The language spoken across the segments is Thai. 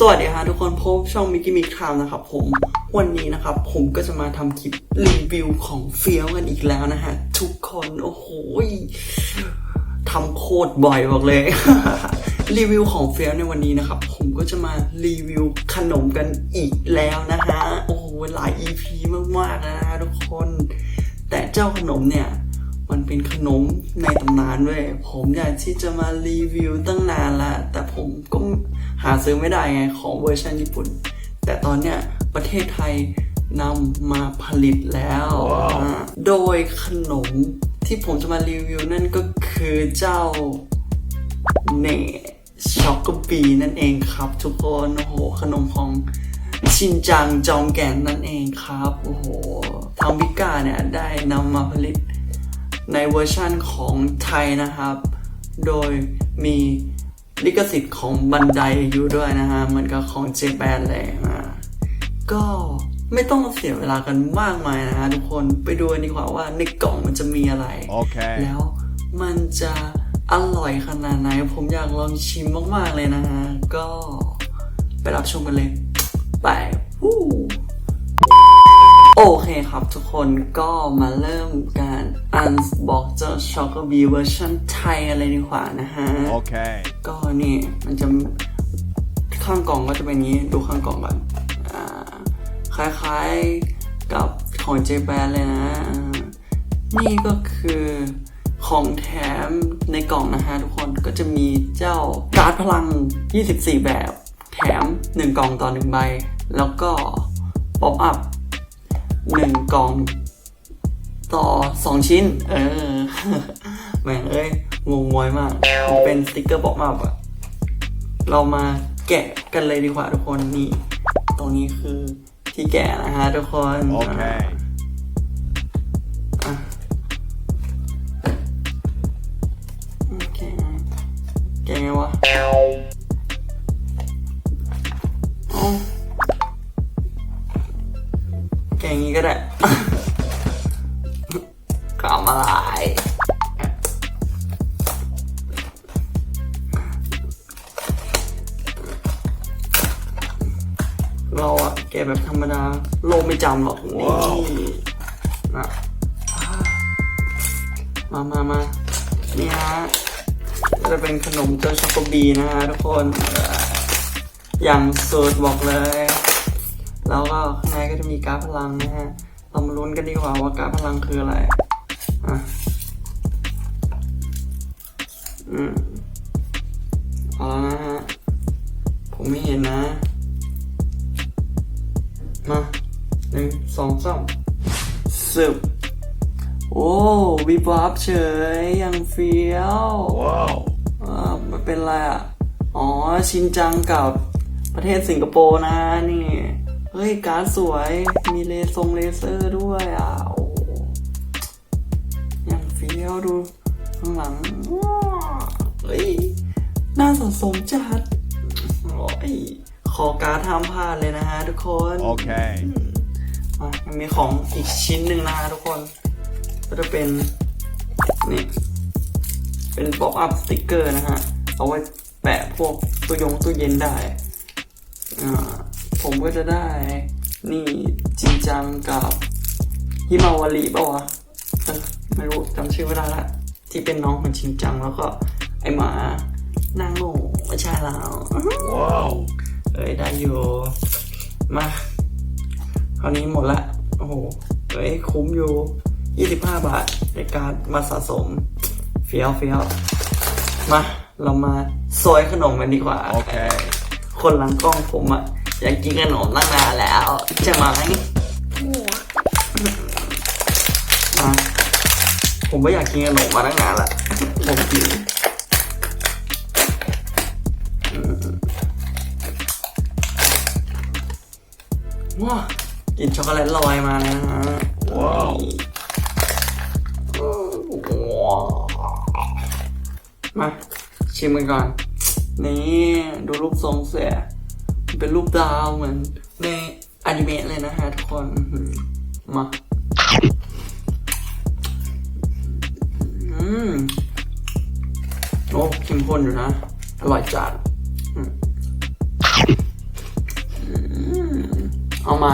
สวัสดีฮะทุกคนพบช่องมิกกี้มิกทามนะครับผมวันนี้นะครับผมก็จะมาทำคลิปรีวิวของเฟี้ยวกันอีกแล้วนะฮะทุกคนโอ้โหทำโคตรบ่อยบอกเลย รีวิวของเฟี้ยวในวันนี้นะครับ ผมก็จะมารีวิวขนมกันอีกแล้วนะฮะโอ้โหหลาย EP มากๆนะฮะทุกคน แต่เจ้าขนมเนี่ย เป็นขนมในตำนานด้วย ผมอยากที่จะมารีวิวตั้งนานละแต่ผมก็หาซื้อไม่ได้ไงของเวอร์ชันญี่ปุ่น แต่ตอนเนี้ยประเทศไทยนำมาผลิตแล้วอ่าโดยขนมที่ผมจะมารีวิวนั่นก็คือเจ้าเนช็อกโกบีนั่นเองครับ ทุกคนโอ้โหขนมของชินจังจอมแก่นนั่นเองครับ โอ้โหทางบิก้าเนี่ยได้นำมาผลิต ในเวอร์ชั่นของไทยนะครับ โดยมีลิขสิทธิ์ของบันไดอยู่ด้วยนะฮะ เหมือนกับของเจแปนเลยอะก็ไม่ต้องเสียเวลากันมากมายนะฮะทุกคนไปดูกันดีกว่าว่าในกล่องมันจะมีอะไร Okay. แล้วมันจะอร่อยขนาดไหน ผมอยากลองชิมมาก ๆ เลยนะฮะ ก็ไปรับชมกันเลย ไปวู้ โอเคครับทุกคนก็มาเริ่มการอันบอกเจ้าช็อกโกบีเวอร์ชันไทยอะไรดีกว่านะฮะ Okay. ก็นี่มันจะข้างกล่องก็จะเป็นอย่างนี้ดูข้างกล่องก่อนอ่าคล้ายๆกับของเจแปนเลยนะอ่านี่ก็คือของแถมในกล่องนะฮะทุกคนก็จะมีเจ้าการ์ดพลัง 24 แบบ แถม 1 กล่องต่อ 1 ใบ แล้วก็ป๊อปอัพ 1กล่อง ต่อ2ชิ้น เออ แม่งเอ้ย งงงวยมากมันเป็นสติกเกอร์บอกมาแบบเรามาแกะกันเลยดีกว่าทุกคนนี่ ตรงนี้คือที่แกะนะฮะทุกคน Okay. แกะไงแกะไงวะ งี้ก็ได้กลับมาลายเราอะแกะแบบธรรมดา โลกไม่จำหรอกนี่นะมามามานี่ฮะก็จะเป็นขนมเจ้าช็อกโกบีนะฮะทุกคนเอ่ออย่างสุดบอกเลย แล้วก็ข้างในก็จะมีการ์ดพลังนะฮะ เรามาลุ้นกันดีกว่าว่าการ์ดพลังคืออะไร อะ อืมเอาแล้วนะฮะ ผมไม่เห็นนะ มาหนึ่งสองสามสิบโอ้วิบวับเฉยยังเฟี้ยว Wow. อ่ามันเป็นอะไรอะ อ๋อ ชินจังกับประเทศสิงคโปร์นะนี่ เฮ้ย การ์ดสวย มีเลซงเลเซอร์ด้วยอะ โอ้ยังเฟี้ยวดู ข้างหลังว้าวเฮ้ย น่าสะสมจัดโอ้ยขอการ์ดทำพลาดเลยนะฮะทุกคน Okay. อะยังมีของอีกชิ้นหนึ่งนะฮะทุกคน ก็จะเป็น นี่ เป็นป๊อปอัพสติกเกอร์นะฮะ เอาไว้แปะพวกตัวยงตู้เย็นได้ อ่า ผมก็จะได้ นี่จริงจังกับฮิมาวารีป่าวะเออไม่รู้จำชื่อไม่ได้ละที่เป็นน้องของชินจังแล้วก็ ไอหมานางโง่ไม่ใช่แล้ว Wow. เอ้ยได้อยู่ มาคราวนี้หมดละ โอ้โหเอ้ยคุ้มอยู่ 25 บาทในการมาสะสม เฟี้ยวเฟี้ยวมา เรามาซอยขนมกันดีกว่า Okay. คนหลังกล้องผมอะ อยากกินขนมตั้งนานแล้วใช่ไหมมาผมก็อยากกินขนมมาตั้งนานละผมกินอืมว้ากินช็อกโกแลตลอยมาเลยนะฮะว้าวว้าวมาชิมกันก่อน นี่ ดูรูปทรงเสีย เป็นรูปดาวเหมือนในอนิเมะเลยนะฮะทุกคนมาอืมโอ้เข้มข้นอยู่นะ อร่อยจัดเอืมไหม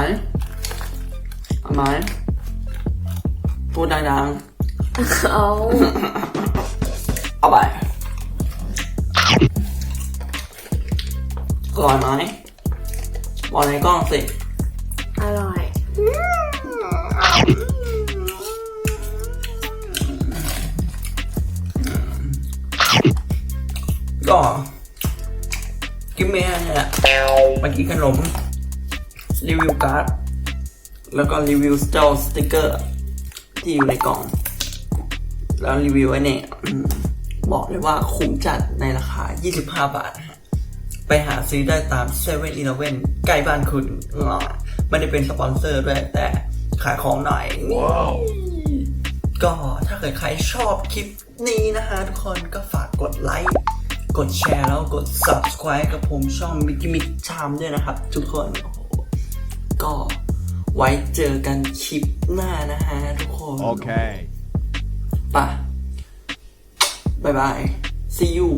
เอาไหมพูดดังเอาเอาไปอร่อยไหม บอกในกล้องสิ อร่อย ก็กินเมียเนี่ยแหละเมื่อกี้ขนม รีวิวการ์ด แล้วก็รีวิวเจ้าสติกเกอร์ ที่อยู่ในกล่อง แล้วรีวิวไว้เนี่ยอืมบอกเลยว่าคุ้มจัดในราคา 25 บาทนะฮะ ไปหาซื้อได้ตาม7 e เ e ่ e อใกล้บ้านคุณอ่าไม่ได้เป็นสปอนเซอร์ด้วยแต่ขายของหน่อยนี่ก็ถ้าเกิดใครชอบคลิปนี้นะฮะทุกคนก็ฝากกดไลค์กดแชร์แล้วกด subscribe กับผมช่องมิก i มิกชามด้วยนะครับ ทุกคนโอ้โหก็ไว้เจอกันคลิปหน้านะฮะทุกคน Okay. ป่ะบายบาย see you